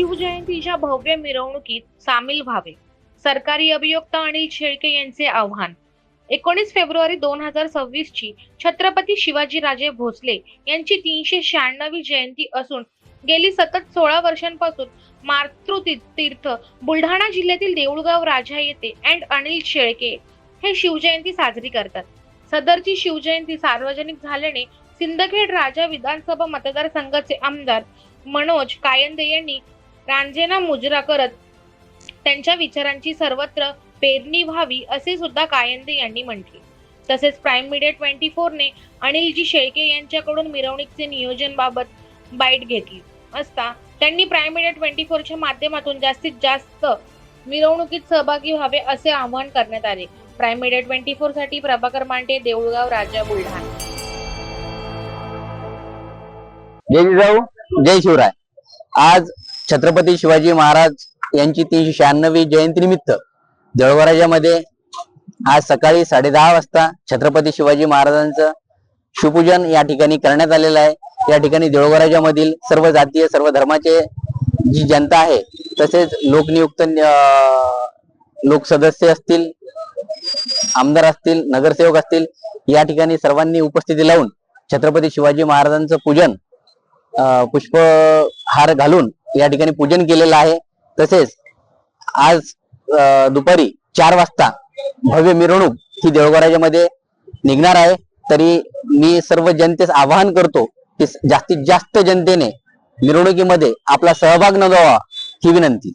शिवजयंतीच्या भव्य मिरवणुकीत सामील व्हावे. सरकारी अभियोक्ता अनिल शेळके यांचे आव्हान. एकोणीस फेब्रुवारी दोन हजार सव्वीस ची छत्रपती शिवाजीराजे भोसले यांची तीनशे शहाण्णवी जयंती असून गेली सतत सोळा वर्षांपासून मातृतीर्थ बुलढाणा जिल्ह्यातील देऊळगाव राजा येथे अँड अनिल शेळके हे शिवजयंती साजरी करतात. सदरची शिवजयंती सार्वजनिक झाल्याने सिंदखेड राजा विधानसभा मतदारसंघाचे आमदार मनोज कायंदे यांनी रांजेना मुजरा करत त्यांच्या विचारांची सर्वत्र पेरणी व्हावी असे सुद्धा कायंदे यांनी म्हटले. तसेच प्राईम मीडिया ट्वेंटी फोरने अनिलजी शेळके यांच्याकडून मिरवणुकीचे नियोजन बाबत बाईट घेतली असता त्यांनी प्राईम मीडिया ट्वेंटी फोरच्या माध्यमातून जास्तीत जास्त मिरवणुकीत सहभागी व्हावे असे आवाहन करण्यात आले. प्राईम मीडिया ट्वेंटी फोरसाठी प्रभाकर मांडे देऊळगाव राजा बुलढाणा. जय जिजाऊ जय शिवराय. आज छत्रपती शिवाजी महाराज यांची तीनशे शहाण्णवी जयंतीनिमित्त जळवराजामध्ये आज सकाळी साडेदहा वाजता छत्रपती शिवाजी महाराजांचं शिवपूजन या ठिकाणी करण्यात आलेलं आहे. या ठिकाणी देऊळवराजामधील सर्व जातीय सर्व धर्माचे जी जनता आहे तसेच लोकनियुक्त लोकसदस्य असतील आमदार असतील नगरसेवक असतील या ठिकाणी सर्वांनी उपस्थिती लावून छत्रपती शिवाजी महाराजांचं पूजन पुष्पहार घालून या ठिकाणी पूजन केलेलं आहे. तसेच आज दुपारी चार वाजता भव्य मिरवणूक ही देवघराच्यामध्ये निघणार आहे. तरी मी सर्व जनतेस आवाहन करतो की जास्तीत जास्त जनतेने मिरवणुकीमध्ये आपला सहभाग नोंदवावा ही विनंती.